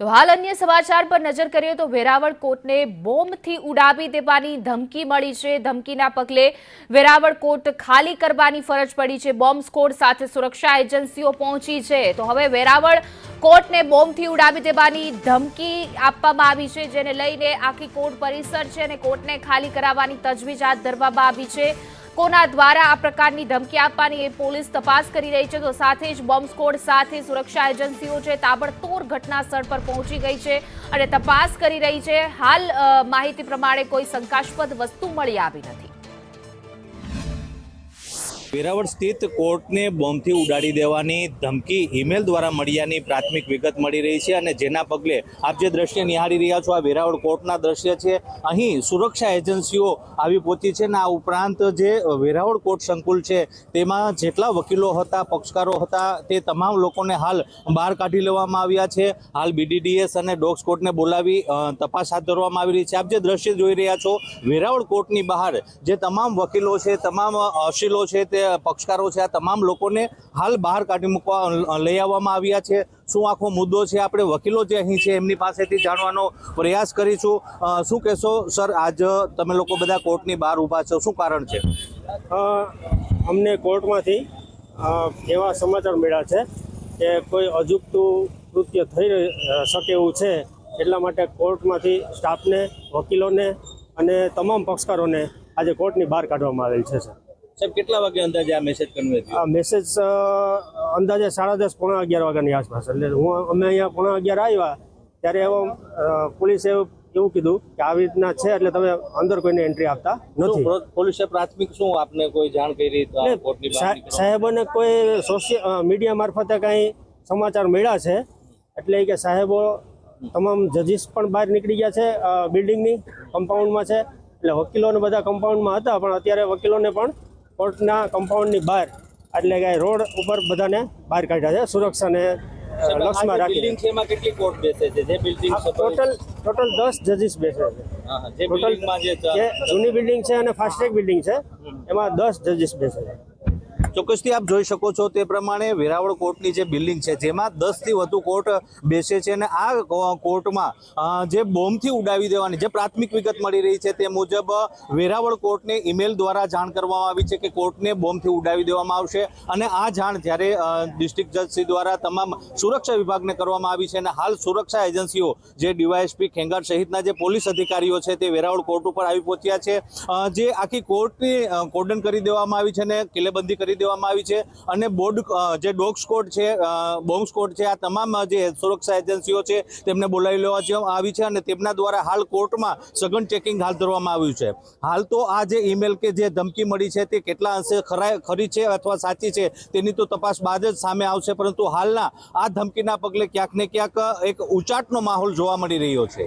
તો હાલ અન્ય સમાચાર પર નજર કરીએ તો વેરાવળ કોર્ટને બોમ્બથી ઉડાવી દેવાની ધમકી મળી છે. ધમકીના પગલે વેરાવળ કોર્ટ ખાલી કરવાની ફરજ પડી છે. બોમ્બ સ્કોડ સાથે સુરક્ષા એજન્સીઓ પહોંચી છે. તો હવે વેરાવળ કોર્ટને બોમ્બથી ઉડાવી દેવાની ધમકી આપવામાં આવી છે, જેને લઈને આખી કોર્ટ પરિસર છે અને કોર્ટને ખાલી કરાવવાની તજવીજ હાથ ધરવામાં આવી છે. કોના દ્વારા આ પ્રકારની ધમકી આપવાની એ પોલીસ તપાસ કરી રહી છે. તો સાથે જ બોમ્બ સ્કોડ સાથે સુરક્ષા એજન્સીઓ છે, તાબડતોડ ઘટના સ્થળ પર પહોંચી ગઈ છે અને તપાસ કરી રહી છે. હાલ માહિતી પ્રમાણે કોઈ શંકાસ્પદ વસ્તુ મળી આવી નથી. વેરાવળ સ્થિત કોર્ટને બોમ્બથી ઉડાડી દેવાની ધમકી ઈમેલ દ્વારા મળ્યાની પ્રાથમિક વિગત મળી રહી છે અને જેના પગલે આપ જે દ્રશ્ય નિહાળી રહ્યા છો, આ વેરાવળ કોર્ટના દ્રશ્ય છે. અહીં સુરક્ષા એજન્સીઓ આવી પહોંચી છે ને આ ઉપરાંત જે વેરાવળ કોર્ટ સંકુલ છે, તેમાં જેટલા વકીલો હતા, પક્ષકારો હતા, તે તમામ લોકોને હાલ બહાર કાઢી લેવામાં આવ્યા છે. હાલ બીડીડીએસ અને ડોગ્સ કોર્ટને બોલાવી તપાસ હાથ ધરવામાં આવી રહી છે. આપ જે દ્રશ્ય જોઈ રહ્યા છો, વેરાવળ કોર્ટની બહાર જે તમામ વકીલો છે, તમામ અશીલો છે, તે પક્ષકારો છે, આ તમામ લોકોને હાલ બહાર કાઢી મૂકવા લઈ આવવામાં આવ્યા છે. શું આખો મુદ્દો છે, આપણે વકીલો જે અહીં છે, એમની પાસેથી જાણવાનો પ્રયાસ કરીશું. શું કહેશો, સર, આજ તમે લોકો બધા કોર્ટની બહાર ઊભા છો, શું કારણ છે? અમને કોર્ટમાંથી એવા સમાચાર મળ્યા છે કે કોઈ અજુગતું કૃત્ય થઈ શકે એવું છે, એટલા માટે કોર્ટમાંથી સ્ટાફને, વકીલોને અને તમામ પક્ષકારોને આજે કોર્ટની બહાર કાઢવામાં આવેલ છે, સર. સાહેબ કેટલા વાગે અંદાજે આ મેસેજ કન્વે થયો? આ મેસેજ અંદાજે સાડા દસ પોણા અગિયાર વાગ્યાની આસપાસ. એટલે હું અમે અહીંયા પોણા અગિયાર આવ્યા ત્યારે એવો પોલીસે એવું કીધું કે આવી રીતના છે એટલે તમે અંદર કોઈને એન્ટ્રી આપતા નથી. પોલીસે પ્રાથમિક શું આપને કોઈ જાણ કરી? સાહેબોને કોઈ સોશિયલ મીડિયા મારફતે કાંઈ સમાચાર મળ્યા છે? એટલે કે સાહેબો તમામ જજીસ પણ બહાર નીકળી ગયા છે બિલ્ડિંગની કમ્પાઉન્ડમાં છે. એટલે વકીલોને બધા કમ્પાઉન્ડમાં હતા પણ અત્યારે વકીલોને પણ કોર્ટના કમ્પાઉન્ડની બહાર એટલે કે રોડ ઉપર બધાને બહાર કાઢ્યા છે સુરક્ષાને લક્ષમાં રાખી બિલ્ડિંગ છે એમાં કેટલી કોર્ટ બેસે છે? જે બિલ્ડિંગ ટોટલ ટોટલ દસ જજીસ બેસે છે. ટોટલ જે જૂની બિલ્ડિંગ છે અને ફાસ્ટ ટ્રેક બિલ્ડિંગ છે એમાં દસ જજીસ બેસે છે. ચોક્કસથી આપ જોઈ શકો છો તે પ્રમાણે વેરાવળ કોર્ટની જે બિલ્ડિંગ છે, જેમાં દસથી વધુ કોર્ટ બેસે છે અને આ કોર્ટમાં જે બોમ્બથી ઉડાવી દેવાની જે પ્રાથમિક વિગત મળી રહી છે તે મુજબ વેરાવળ કોર્ટને ઈમેલ દ્વારા જાણ કરવામાં આવી છે કે કોર્ટને બોમ્બથી ઉડાવી દેવામાં આવશે અને આ જાણ જ્યારે ડિસ્ટ્રિક્ટ જજશ્રી દ્વારા તમામ સુરક્ષા વિભાગને કરવામાં આવી છે અને હાલ સુરક્ષા એજન્સીઓ જે ડીવાયએસપી ખેંગાર સહિતના જે પોલીસ અધિકારીઓ છે તે વેરાવળ કોર્ટ ઉપર આવી પહોંચ્યા છે. જે આખી કોર્ટની કોર્ડન કરી દેવામાં આવી છે અને કિલ્લેબંધી કરી દેવામાં આવી છે અને બોર્ડ જે ડોગ સ્કોડ છે બોમ્બ સ્કોડ છે, આ તમામ જે સુરક્ષા એજન્સીઓ છે, તેમને બોલાવી લેવા આવી છે અને તેમના દ્વારા હાલ કોર્ટમાં સઘન ચેકિંગ હાથ ધરવામાં આવ્યું છે. હાલ તો આ જે ઈમેલ કે જે ધમકી મળી છે તે કેટલા અંશે ખરા ખરી છે અથવા સાચી છે તેની તો તપાસ બાદ જ સામે આવશે, પરંતુ હાલના આ ધમકીના પગલે ક્યાંક ને ક્યાંક એક ઉચાટનો માહોલ જોવા મળી રહ્યો છે.